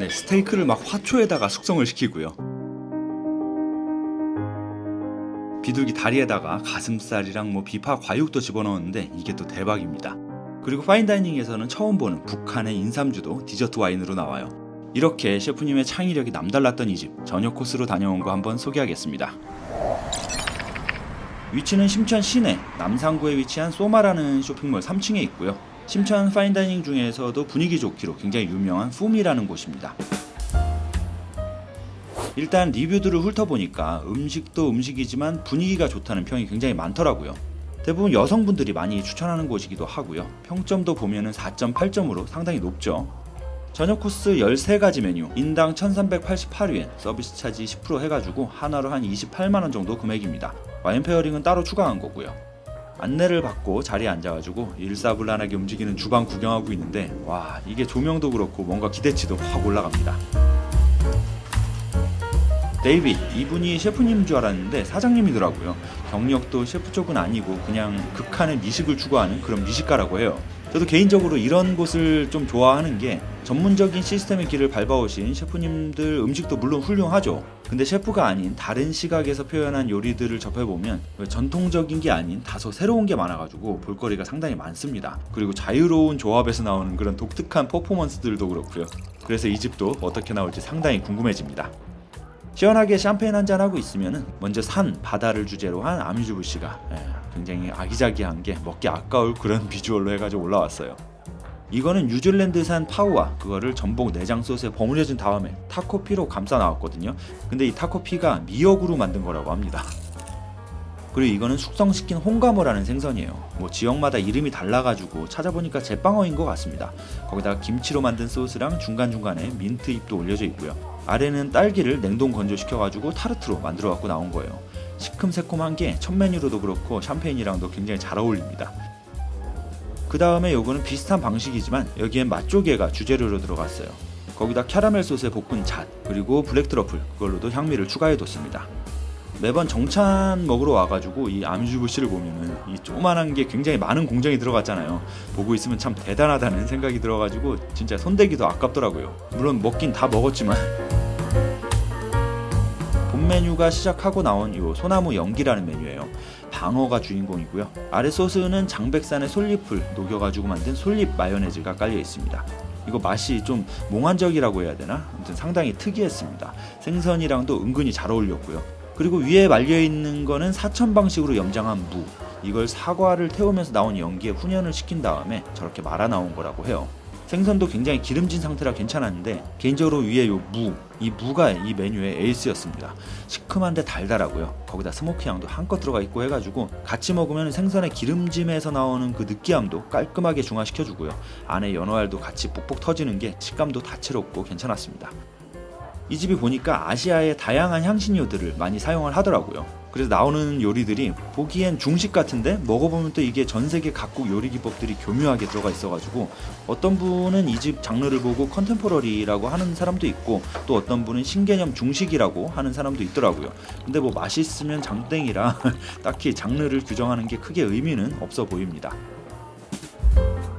네, 스테이크를 막 화초에다가 숙성을 시키고요. 비둘기 다리에다가 가슴살이랑 뭐 비파 과육도 집어넣었는데 이게 또 대박입니다. 그리고 파인다이닝에서는 처음 보는 북한의 인삼주도 디저트 와인으로 나와요. 이렇게 셰프님의 창의력이 남달랐던 이 집 저녁 코스로 다녀온 거 한번 소개하겠습니다. 위치는 심천 시내 남상구에 위치한 소마라는 쇼핑몰 3층에 있고요. 심천 파인다이닝 중에서도 분위기 좋기로 굉장히 유명한 푸미라는 곳입니다. 일단 리뷰들을 훑어보니까 음식도 음식이지만 분위기가 좋다는 평이 굉장히 많더라고요. 대부분 여성분들이 많이 추천하는 곳이기도 하고요. 평점도 보면은 4.8점으로 상당히 높죠. 저녁 코스 13가지 메뉴, 인당 1388엔, 서비스 차지 10% 해가지고 하나로 한 28만원 정도 금액입니다. 와인 페어링은 따로 추가한 거고요. 안내를 받고 자리에 앉아가지고 일사불란하게 움직이는 주방 구경하고 있는데 와 이게 조명도 그렇고 뭔가 기대치도 확 올라갑니다. 데이빗 이분이 셰프님인 줄 알았는데 사장님이더라고요. 경력도 셰프 쪽은 아니고 그냥 극한의 미식을 추구하는 그런 미식가라고 해요. 저도 개인적으로 이런 곳을 좀 좋아하는 게 전문적인 시스템의 길을 밟아오신 셰프님들 음식도 물론 훌륭하죠. 근데 셰프가 아닌 다른 시각에서 표현한 요리들을 접해보면 전통적인 게 아닌 다소 새로운 게 많아가지고 볼거리가 상당히 많습니다. 그리고 자유로운 조합에서 나오는 그런 독특한 퍼포먼스들도 그렇고요. 그래서 이 집도 어떻게 나올지 상당히 궁금해집니다. 시원하게 샴페인 한잔 하고 있으면은 먼저 산 바다를 주제로 한 아뮤즈부 씨가 예, 굉장히 아기자기한 게 먹기 아까울 그런 비주얼로 해가지고 올라왔어요. 이거는 뉴질랜드산 파우와 그거를 전복 내장 소스에 버무려진 다음에 타코피로 감싸 나왔거든요. 근데 이 타코피가 미역으로 만든 거라고 합니다. 그리고 이거는 숙성시킨 홍가모라는 생선이에요. 뭐 지역마다 이름이 달라가지고 찾아보니까 제빵어인 것 같습니다. 거기다가 김치로 만든 소스랑 중간중간에 민트 잎도 올려져 있고요. 아래는 딸기를 냉동 건조시켜 가지고 타르트로 만들어 갖고 나온 거예요. 시큼새콤한 게 첫 메뉴로도 그렇고 샴페인이랑도 굉장히 잘 어울립니다. 그 다음에 요거는 비슷한 방식이지만 여기엔 맛조개가 주재료로 들어갔어요. 거기다 캐러멜 소스에 볶은 잣 그리고 블랙 트러플 그걸로도 향미를 추가해뒀습니다. 매번 정찬 먹으러 와가지고 이 암주부 씨를 보면은 이 조그만한 게 굉장히 많은 공정이 들어갔잖아요. 보고 있으면 참 대단하다는 생각이 들어가지고 진짜 손대기도 아깝더라고요. 물론 먹긴 다 먹었지만 본 메뉴가 시작하고 나온 요 소나무 연기라는 메뉴예요. 방어가 주인공이고요. 아래 소스는 장백산의 솔잎을 녹여가지고 만든 솔잎 마요네즈가 깔려 있습니다. 이거 맛이 좀 몽환적이라고 해야 되나? 아무튼 상당히 특이했습니다. 생선이랑도 은근히 잘 어울렸고요. 그리고 위에 말려 있는 거는 사천 방식으로 염장한 무. 이걸 사과를 태우면서 나온 연기에 훈연을 시킨 다음에 저렇게 말아 나온 거라고 해요. 생선도 굉장히 기름진 상태라 괜찮았는데 개인적으로 위에 요 무, 이 무가 이 메뉴의 에이스였습니다. 시큼한데 달달하고요. 거기다 스모키 향도 한껏 들어가 있고 해가지고 같이 먹으면 생선의 기름짐에서 나오는 그 느끼함도 깔끔하게 중화시켜주고요. 안에 연어알도 같이 뽁뽁 터지는 게 식감도 다채롭고 괜찮았습니다. 이 집이 보니까 아시아의 다양한 향신료들을 많이 사용을 하더라고요. 그래서 나오는 요리들이 보기엔 중식 같은데 먹어보면 또 이게 전 세계 각국 요리 기법들이 교묘하게 들어가 있어가지고 어떤 분은 이 집 장르를 보고 컨템포러리라고 하는 사람도 있고 또 어떤 분은 신개념 중식이라고 하는 사람도 있더라고요. 근데 뭐 맛있으면 장땡이라 딱히 장르를 규정하는 게 크게 의미는 없어 보입니다.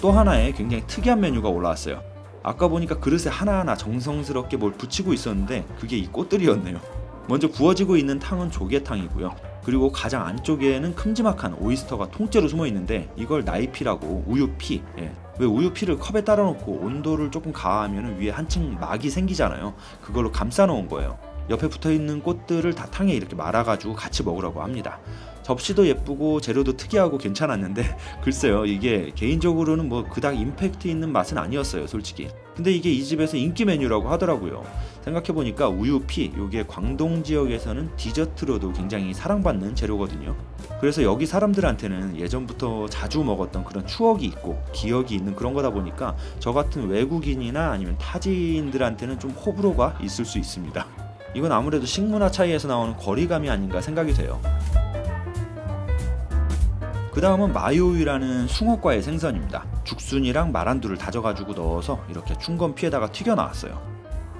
또 하나의 굉장히 특이한 메뉴가 올라왔어요. 아까 보니까 그릇에 하나하나 정성스럽게 뭘 붙이고 있었는데 그게 이 꽃들이었네요. 먼저 구워지고 있는 탕은 조개탕이고요. 그리고 가장 안쪽에는 큼지막한 오이스터가 통째로 숨어 있는데 이걸 나이피라고 우유피. 예. 왜 우유피를 컵에 따라 놓고 온도를 조금 가하면 위에 한층 막이 생기잖아요. 그걸로 감싸 놓은 거예요. 옆에 붙어 있는 꽃들을 다 탕에 이렇게 말아가지고 같이 먹으라고 합니다. 접시도 예쁘고 재료도 특이하고 괜찮았는데 글쎄요 이게 개인적으로는 뭐 그닥 임팩트 있는 맛은 아니었어요 솔직히. 근데 이게 이 집에서 인기 메뉴라고 하더라고요. 생각해보니까 우유피 요게 광동 지역에서는 디저트로도 굉장히 사랑받는 재료거든요. 그래서 여기 사람들한테는 예전부터 자주 먹었던 그런 추억이 있고 기억이 있는 그런 거다 보니까 저 같은 외국인이나 아니면 타지인들한테는 좀 호불호가 있을 수 있습니다. 이건 아무래도 식문화 차이에서 나오는 거리감이 아닌가 생각이 돼요 그 다음은 마요유라는 숭어과의 생선입니다. 죽순이랑 마란두를 다져가지고 넣어서 이렇게 충건 피에다가 튀겨 나왔어요.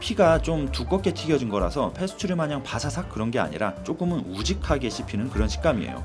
피가 좀 두껍게 튀겨진 거라서 페스츄리 마냥 바사삭 그런 게 아니라 조금은 우직하게 씹히는 그런 식감이에요.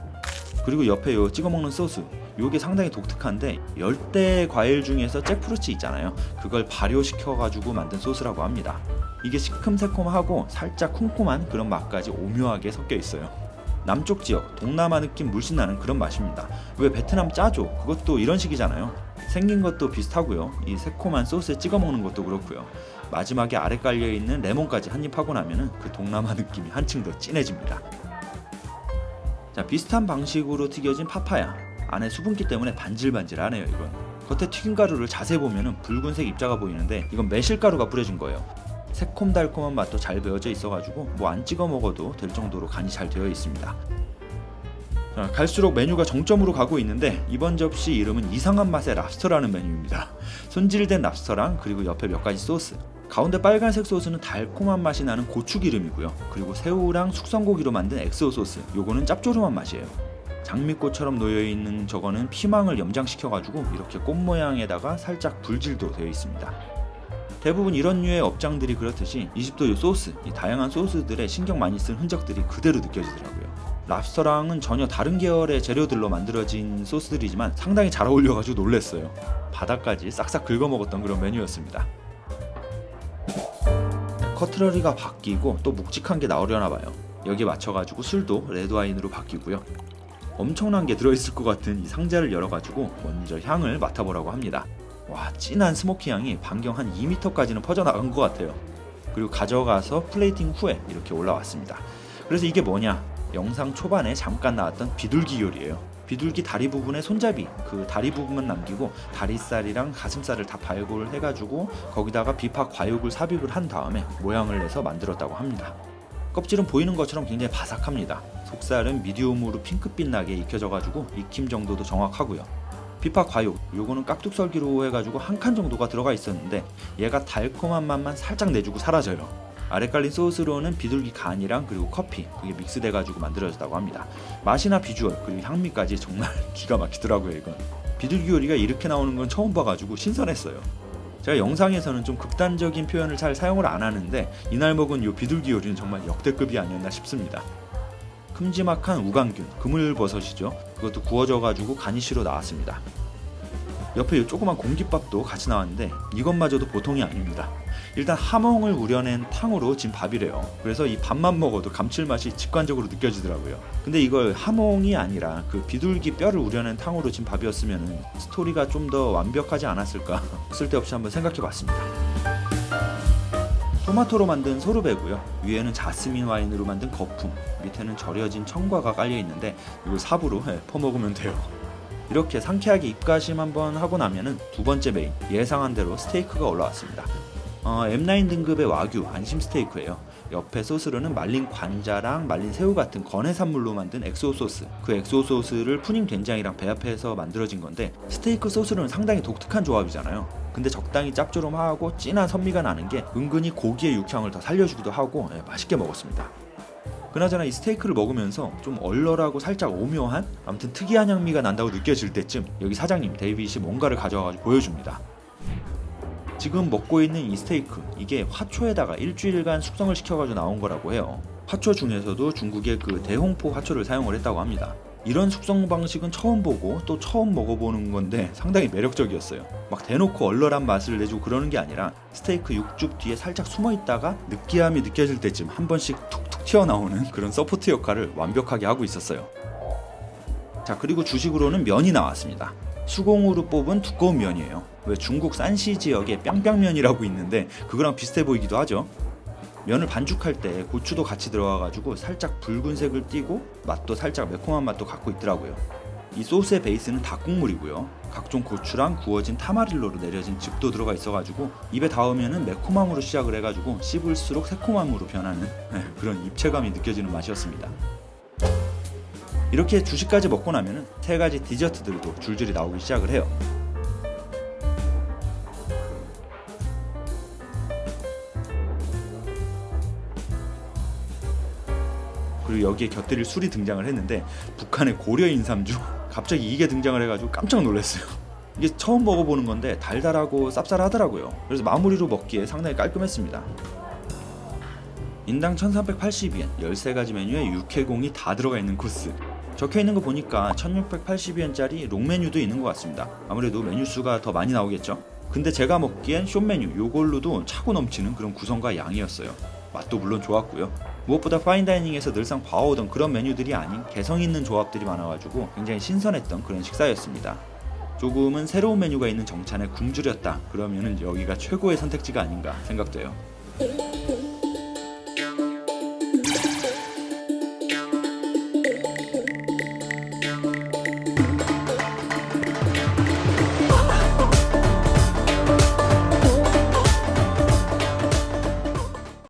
그리고 옆에 요 찍어 먹는 소스 요게 상당히 독특한데 열대 과일 중에서 잭프루트 있잖아요 그걸 발효시켜 가지고 만든 소스라고 합니다 이게 시큼새콤하고 살짝 쿰쿰한 그런 맛까지 오묘하게 섞여 있어요 남쪽 지역 동남아 느낌 물씬 나는 그런 맛입니다. 왜 베트남 짜조? 그것도 이런 식이잖아요. 생긴 것도 비슷하고요. 이 새콤한 소스에 찍어 먹는 것도 그렇고요. 마지막에 아래 깔려 있는 레몬까지 한입 하고 나면은 그 동남아 느낌이 한층 더 진해집니다. 자 비슷한 방식으로 튀겨진 파파야. 안에 수분기 때문에 반질반질하네요 이건. 겉에 튀긴 가루를 자세히 보면은 붉은색 입자가 보이는데 이건 매실가루가 뿌려진 거예요 새콤달콤한 맛도 잘 배어져 있어가지고 뭐 안 찍어 먹어도 될 정도로 간이 잘 되어 있습니다 자, 갈수록 메뉴가 정점으로 가고 있는데 이번 접시 이름은 이상한 맛의 랍스터라는 메뉴입니다 손질된 랍스터랑 그리고 옆에 몇 가지 소스 가운데 빨간색 소스는 달콤한 맛이 나는 고추기름이고요. 그리고 새우랑 숙성고기로 만든 엑소 소스. 요거는 짭조름한 맛이에요. 장미꽃처럼 놓여 있는 저거는 피망을 염장시켜 가지고 이렇게 꽃 모양에다가 살짝 불질도 되어 있습니다. 대부분 이런 류의 업장들이 그렇듯이 이 집도 이 소스, 이 다양한 소스들에 신경 많이 쓴 흔적들이 그대로 느껴지더라고요. 랍스터랑은 전혀 다른 계열의 재료들로 만들어진 소스들이지만 상당히 잘 어울려가지고 놀랬어요. 바닥까지 싹싹 긁어 먹었던 그런 메뉴였습니다. 커트러리가 바뀌고 또 묵직한 게 나오려나 봐요. 여기에 맞춰가지고 술도 레드와인으로 바뀌고요. 엄청난 게 들어있을 것 같은 이 상자를 열어가지고 먼저 향을 맡아보라고 합니다. 와 진한 스모키 향이 반경 한 2m까지는 퍼져나간 것 같아요. 그리고 가져가서 플레이팅 후에 이렇게 올라왔습니다. 그래서 이게 뭐냐? 영상 초반에 잠깐 나왔던 비둘기 요리예요. 비둘기 다리 부분에 손잡이 그 다리 부분만 남기고 다리살이랑 가슴살을 다 발골 해가지고 거기다가 비파 과육을 삽입을 한 다음에 모양을 내서 만들었다고 합니다. 껍질은 보이는 것처럼 굉장히 바삭합니다. 속살은 미디움으로 핑크빛 나게 익혀져가지고 익힘 정도도 정확하고요. 비파 과육 요거는 깍둑썰기로 해가지고 한 칸 정도가 들어가 있었는데 얘가 달콤한 맛만 살짝 내주고 사라져요. 아래 깔린 소스로는 비둘기 간이랑 그리고 커피 그게 믹스돼가지고 만들어졌다고 합니다. 맛이나 비주얼 그리고 향미까지 정말 기가 막히더라고요 이건. 비둘기 요리가 이렇게 나오는 건 처음 봐가지고 신선했어요. 제가 영상에서는 좀 극단적인 표현을 잘 사용을 안 하는데 이날 먹은 요 비둘기 요리는 정말 역대급이 아니었나 싶습니다. 큼지막한 우강균, 그물버섯이죠. 그것도 구워져가지고 가니쉬로 나왔습니다. 옆에 이 조그만 공깃밥도 같이 나왔는데 이것마저도 보통이 아닙니다. 일단 하몽을 우려낸 탕으로 진 밥이래요. 그래서 이 밥만 먹어도 감칠맛이 직관적으로 느껴지더라고요. 근데 이걸 하몽이 아니라 그 비둘기 뼈를 우려낸 탕으로 진 밥이었으면 스토리가 좀 더 완벽하지 않았을까 쓸데없이 한번 생각해 봤습니다. 토마토로 만든 소르베고요. 위에는 자스민 와인으로 만든 거품, 밑에는 절여진 청과가 깔려 있는데 이걸 삽으로 예, 퍼먹으면 돼요. 이렇게 상쾌하게 입가심 한번 하고 나면은 두 번째 메인 예상한 대로 스테이크가 올라왔습니다. 어, M9 등급의 와규 안심 스테이크예요. 옆에 소스로는 말린 관자랑 말린 새우 같은 건해산물로 만든 엑소 소스. 그 엑소 소스를 푸닝 된장이랑 배합해서 만들어진 건데 스테이크 소스로는 상당히 독특한 조합이잖아요. 근데 적당히 짭조름하고 진한 선미가 나는 게 은근히 고기의 육향을 더 살려주기도 하고 예, 맛있게 먹었습니다. 그나저나 이 스테이크를 먹으면서 좀 얼얼하고 살짝 오묘한 아무튼 특이한 향미가 난다고 느껴질 때쯤 여기 사장님 데이빗이 뭔가를 가져와가지고 보여줍니다. 지금 먹고 있는 이 스테이크 이게 화초에다가 일주일간 숙성을 시켜가지고 나온 거라고 해요. 화초 중에서도 중국의 그 대홍포 화초를 사용을 했다고 합니다. 이런 숙성 방식은 처음 보고 또 처음 먹어보는 건데 상당히 매력적이었어요. 막 대놓고 얼얼한 맛을 내주고 그러는 게 아니라 스테이크 육즙 뒤에 살짝 숨어 있다가 느끼함이 느껴질 때쯤 한 번씩 툭툭 튀어나오는 그런 서포트 역할을 완벽하게 하고 있었어요. 자 그리고 주식으로는 면이 나왔습니다. 수공으로 뽑은 두꺼운 면이에요. 왜 중국 산시 지역에 뿅뿅면이라고 있는데 그거랑 비슷해 보이기도 하죠. 면을 반죽할 때 고추도 같이 들어가가지고 살짝 붉은색을 띠고 맛도 살짝 매콤한 맛도 갖고 있더라고요. 이 소스의 베이스는 닭국물이고요. 각종 고추랑 구워진 타마릴로로 내려진 즙도 들어가 있어가지고 입에 닿으면은 매콤함으로 시작을 해가지고 씹을수록 새콤함으로 변하는 네, 그런 입체감이 느껴지는 맛이었습니다. 이렇게 주식까지 먹고 나면은 세 가지 디저트들도 줄줄이 나오기 시작을 해요. 그리고 여기에 곁들일 술이 등장을 했는데 북한의 고려 인삼주 갑자기 이게 등장을 해가지고 깜짝 놀랐어요. 이게 처음 먹어보는 건데 달달하고 쌉쌀하더라고요. 그래서 마무리로 먹기에 상당히 깔끔했습니다. 인당 1380엔 13가지 메뉴에 육해공이 다 들어가 있는 코스 적혀 있는 거 보니까 1680원짜리 롱 메뉴도 있는 것 같습니다. 아무래도 메뉴 수가 더 많이 나오겠죠? 근데 제가 먹기엔 숏 메뉴 요걸로도 차고 넘치는 그런 구성과 양이었어요. 맛도 물론 좋았고요. 무엇보다 파인다이닝에서 늘상 봐오던 그런 메뉴들이 아닌 개성 있는 조합들이 많아가지고 굉장히 신선했던 그런 식사였습니다. 조금은 새로운 메뉴가 있는 정찬에 굶주렸다. 그러면은 여기가 최고의 선택지가 아닌가 생각돼요.